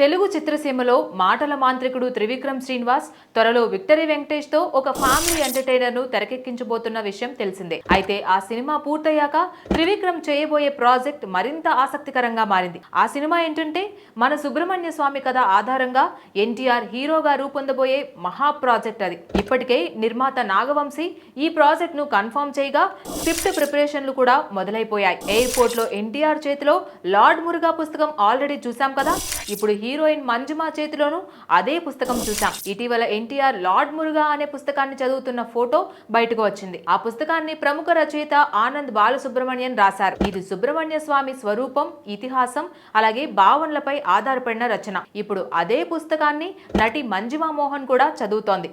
తెలుగు చిత్రసీమలో మాటల మాంత్రికుడు త్రివిక్రమ్ శ్రీనివాస్ త్వరలో విక్టరీ వెంకటేష్తో ఒక ఫ్యామిలీ ఎంటర్టైనర్ను తెరకెక్కించబోతున్న విషయం తెలిసిందే. అయితే ఆ సినిమా పూర్తయ్యాక త్రివిక్రమ్ చేయబోయే ప్రాజెక్ట్ మరింత ఆసక్తికరంగా మారింది. ఆ సినిమా ఏంటంటే మన సుబ్రహ్మణ్య స్వామి కథ ఆధారంగా ఎన్టీఆర్ హీరోగా రూపొందబోయే మహా ప్రాజెక్ట్ అది. ఇప్పటికే నిర్మాత నాగవంశీ ఈ ప్రాజెక్ట్ను కన్ఫర్మ్ చేయగా స్క్రిప్ట్ ప్రిపరేషన్లు కూడా మొదలైపోయాయి. ఎయిర్పోర్ట్లో ఎన్టీఆర్ చేతిలో లార్డ్ మురుగా పుస్తకం ఆల్రెడీ చూసాం కదా? ఇప్పుడు హీరోయిన్ మంజుమా చేతిలోనూ అదే పుస్తకం చూసాం ఇటీవల ఎన్టీఆర్ లార్డ్ మురుగా అనే పుస్తకాన్ని చదువుతున్న ఫోటో బయటకు వచ్చింది. ఆ పుస్తకాన్ని ప్రముఖ రచయిత ఆనంద్ బాలసుబ్రహ్మణ్యన్ రాశారు. ఇది సుబ్రహ్మణ్య స్వామి స్వరూపం ఇతిహాసం అలాగే భావనలపై ఆధారపడిన రచన. ఇప్పుడు అదే పుస్తకాన్ని నటి మంజుమా మోహన్ కూడా చదువుతోంది.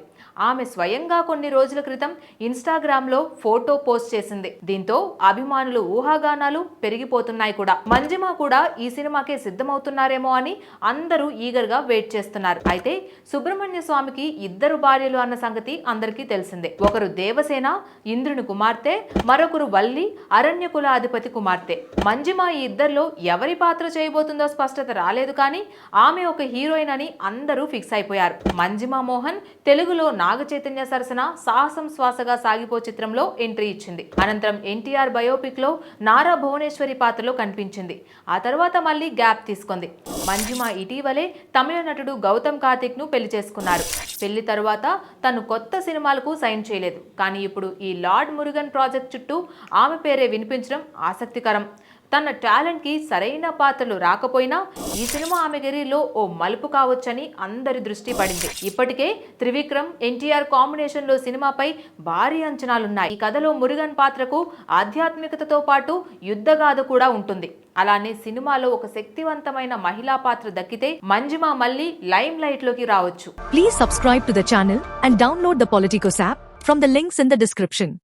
ఆమె స్వయంగా కొన్ని రోజుల క్రితం ఇన్స్టాగ్రామ్లో ఫోటో పోస్ట్ చేసింది. దీంతో అభిమానులు ఊహాగానాలు పెరిగిపోతున్నాయి కూడా. మంజిమా కూడా ఈ సినిమాకే సిద్ధమవుతున్నారేమో అని అందరూ ఈగర్గా వెయిట్ చేస్తున్నారు. అయితే సుబ్రహ్మణ్య స్వామికి ఇద్దరు భార్యలు అన్న సంగతి అందరికీ తెలిసిందే. ఒకరు దేవసేన ఇంద్రుని కుమార్తె మరొకరు వల్లి అరణ్య కులాధిపతి కుమార్తె. మంజిమ ఈ ఇద్దరిలో ఎవరి పాత్ర చేయబోతుందో స్పష్టత రాలేదు కానీ ఆమె ఒక హీరోయిన్ అని అందరూ ఫిక్స్ అయిపోయారు. మంజిమ మోహన్ తెలుగులో నాగ చైతన్య సరసన సాహసం శ్వాసగా సాగిపో చిత్రంలో ఎంట్రీ ఇచ్చింది. అనంతరం ఎన్టీఆర్ బయోపిక్లో నారా భువనేశ్వరి పాత్రలో కనిపించింది. ఆ తర్వాత మళ్ళీ గ్యాప్ తీసుకుంది. మంజుమ ఇటీవలే తమిళ నటుడు గౌతమ్ కార్తిక్ను పెళ్ళి చేసుకున్నారు పెళ్ళి తరువాత తను కొత్త సినిమాలకు సైన్ చేయలేదు. కానీ ఇప్పుడు ఈ లార్డ్ మురుగన్ ప్రాజెక్ట్ చుట్టూ ఆమె పేరే వినిపించడం ఆసక్తికరం. తన టాలెంట్కి సరైన పాత్రలు రాకపోయినా ఈ సినిమా ఆమె కెరీర్లో ఓ మలుపు కావచ్చని అందరి దృష్టి పడింది. ఇప్పటికే త్రివిక్రమ్ ఎన్టీఆర్ కాంబినేషన్లో సినిమాపై భారీ అంచనాలున్నాయి. ఈ కథలో మురుగన్ పాత్రకు ఆధ్యాత్మికతతో పాటు యుద్ధగాథ కూడా ఉంటుంది. అలానే సినిమాలో ఒక శక్తివంతమైన మహిళా పాత్ర దక్కితే మంజిమా మళ్ళీ లైమ్ లైట్లోకి రావచ్చు. Please subscribe to the channel and download the Politicos app from the links in the description